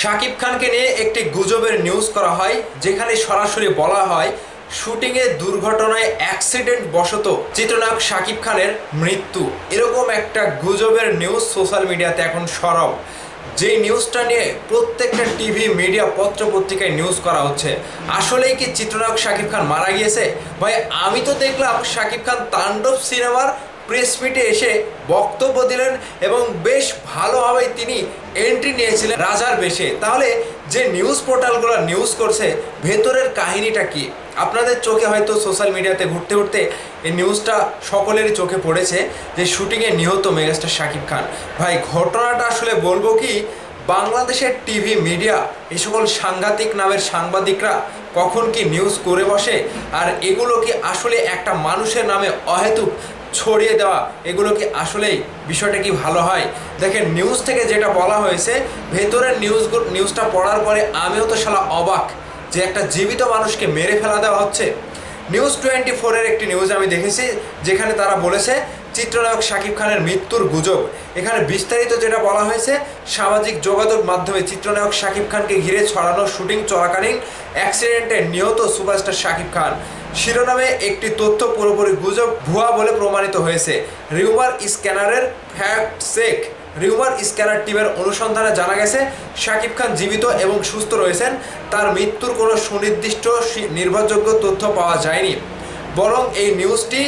শাকিব খানকে নিয়ে একটি গুজবের নিউজ করা হয়, যেখানে সরাসরি বলা হয় শুটিংয়ে দুর্ঘটনায় অ্যাক্সিডেন্ট বশত চিত্রনায়ক শাকিব খানের মৃত্যু। এরকম একটা গুজবের নিউজ সোশ্যাল মিডিয়াতে এখন সরব। যেই নিউজটা নিয়ে প্রত্যেকটা টিভি মিডিয়া পত্র পত্রিকায় নিউজ করা হচ্ছে, আসলেই কি চিত্রনায়ক শাকিব খান মারা গিয়েছে? ভাই, আমি তো দেখলাম শাকিব খান তাণ্ডব সিনেমার প্রেস মিটে এসে বক্তব্য দিলেন এবং বেশ ভালোভাবে তিনি এন্ট্রি নিয়েছিলেন রাজার বেশে। তাহলে যে নিউজ পোর্টালগুলো নিউজ করছে, ভেতরের কাহিনীটা কি? আপনাদের চোখে হয়তো সোশ্যাল মিডিয়াতে ঘুরতে ঘুরতে এই নিউজটা সকলেরই চোখে পড়েছে যে শুটিংয়ে নিহত মেগাস্টার শাকিব খান। ভাই, ঘটনাটা আসলে বলব কি, বাংলাদেশের টিভি মিডিয়া এই সকল সাংঘাতিক নামের সাংবাদিকরা কখন কি নিউজ করে বসে? আর এগুলো কি আসলে একটা মানুষের নামে অহেতুক ছড়িয়ে দেওয়া, এগুলো কি আসলেই বিষয়টা কি ভালো হয়? দেখেন নিউজ থেকে যেটা বলা হয়েছে, ভেতরের নিউজ নিউজটা পড়ার পরে আমিও তো শালা অবাক যে একটা জীবিত মানুষকে মেরে ফেলা দেওয়া হচ্ছে। নিউজ টোয়েন্টি ফোরের একটি নিউজ আমি দেখেছি, যেখানে তারা বলেছে, চিত্রনায়ক শাকিব খানের মৃত্যুর গুজব। এখানে বিস্তারিত যেটা বলা হয়েছে, সামাজিক যোগাযোগ মাধ্যমে চিত্রনায়ক শাকিব খানকে ঘিরে ছড়ানো শুটিং চলাকালীন অ্যাক্সিডেন্টে নিহত সুপারস্টার শাকিব খান। শিরোনামে একটি তথ্য পুরোপুরি গুজব ভুয়া বলে প্রমাণিত হয়েছে। রিউমার স্ক্যানারের ফ্যাক্ট চেক। রিউমার স্ক্যানার টিমের অনুসন্ধানে জানা গেছে, শাকিব খান জীবিত এবং সুস্থ রয়েছেন। তার মৃত্যুর কোনো সুনির্দিষ্ট নির্ভরযোগ্য তথ্য পাওয়া যায়নি। বরং এই নিউজটি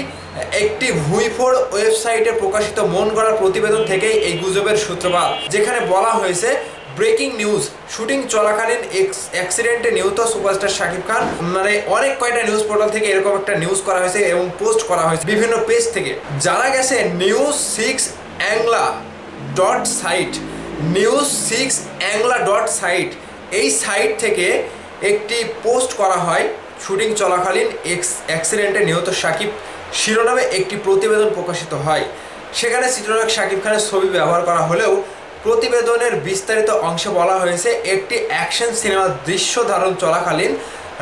একটি ভুইফোর ওয়েবসাইটে প্রকাশিত মন গড়া প্রতিবেদন থেকেই এই গুজবের সূত্রপাত। যেখানে বলা হয়েছে ব্রেকিং নিউজ, শুটিং চলাকালীন অ্যাক্সিডেন্টে নিহত সুপারস্টার শাকিব খান। মানে অনেক কয়টা নিউজ পোর্টাল থেকে এরকম একটা নিউজ করা হয়েছে এবং পোস্ট করা হয়েছে বিভিন্ন পেজ থেকে। জানা গেছে news six Angla dot site, news six Angla dot site, এই সাইট থেকে একটি পোস্ট করা হয় শুটিং চলাকালীন এক্স, অ্যাক্সিডেন্টে নিহত সাকিব শিরোনামে একটি প্রতিবেদন প্রকাশিত হয়। সেখানে চিত্রনায়ক শাকিব খানের ছবি ব্যবহার করা হলেও প্রতিবেদনের বিস্তারিত অংশে বলা হয়েছে, একটি অ্যাকশন সিনেমার দৃশ্য ধারণ চলাকালীন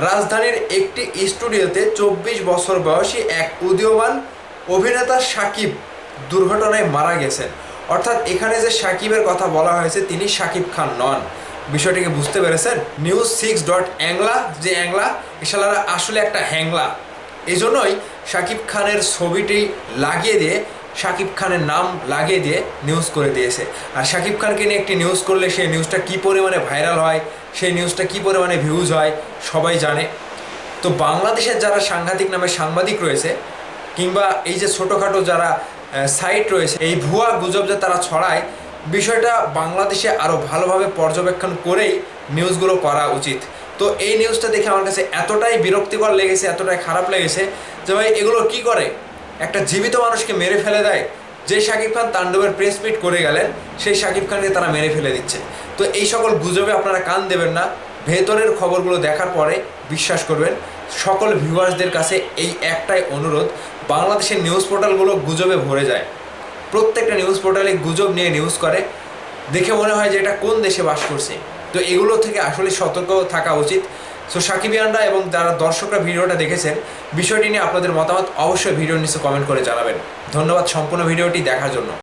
রাজধানীর একটি স্টুডিওতে চব্বিশ বছর বয়সী এক উদীয়মান অভিনেতা সাকিব দুর্ঘটনায় মারা গেছেন। অর্থাৎ এখানে যে সাকিবের কথা বলা হয়েছে, তিনি সাকিব খান নন। বিষয়টিকে বুঝতে পেরেছেন? নিউজ সিক্স ডট অ্যাংলা, যে অ্যাংলা, এশালারা আসলে একটা হ্যাংলা। এই জন্যই শাকিব খানের ছবিটি লাগিয়ে দিয়ে শাকিব খানের নাম লাগিয়ে দিয়ে নিউজ করে দিয়েছে। আর শাকিব খানকে নিয়ে একটি নিউজ করলে সেই নিউজটা কী পরিমাণে ভাইরাল হয়, সেই নিউজটা কী পরিমাণে ভিউজ হয়, সবাই জানে। তো বাংলাদেশের যারা সাংঘাতিক নামে সাংবাদিক রয়েছে, কিংবা এই যে ছোটোখাটো যারা সাইট রয়েছে, এই ভুয়া গুজব যে তারা ছড়ায়, বিষয়টা বাংলাদেশে আরও ভালোভাবে পর্যবেক্ষণ করেই নিউজগুলো করা উচিত। তো এই নিউজটা দেখে আমার কাছে এতটাই বিরক্তিকর লেগেছে, এতটাই খারাপ লেগেছে যে ভাই এগুলো কি করে? একটা জীবিত মানুষকে মেরে ফেলে দেয়। যে শাকিব খান তাণ্ডবের প্রেস মিট করে গেলেন, সেই শাকিব খানকে তারা মেরে ফেলে দিচ্ছে। তো এই সকল গুজবে আপনারা কান দেবেন না। ভেতরের খবরগুলো দেখার পরে বিশ্বাস করবেন, সকল ভিউয়ার্সদের কাছে এই একটাই অনুরোধ, বাংলাদেশের নিউজ পোর্টালগুলো গুজবে ভরে যায়। প্রত্যেকটা নিউজ পোর্টালে গুজব নিয়ে নিউজ করে। দেখে মনে হয় যে এটা কোন দেশে বাস করছে। তো এগুলো থেকে আসলে সতর্ক থাকা উচিত। সো সাকিবিয়ানরা এবং যারা দর্শকরা ভিডিওটা দেখেছেন, বিষয়টি নিয়ে আপনাদের মতামত অবশ্যই ভিডিওর নিচে কমেন্ট করে জানাবেন। ধন্যবাদ সম্পূর্ণ ভিডিওটি দেখার জন্য।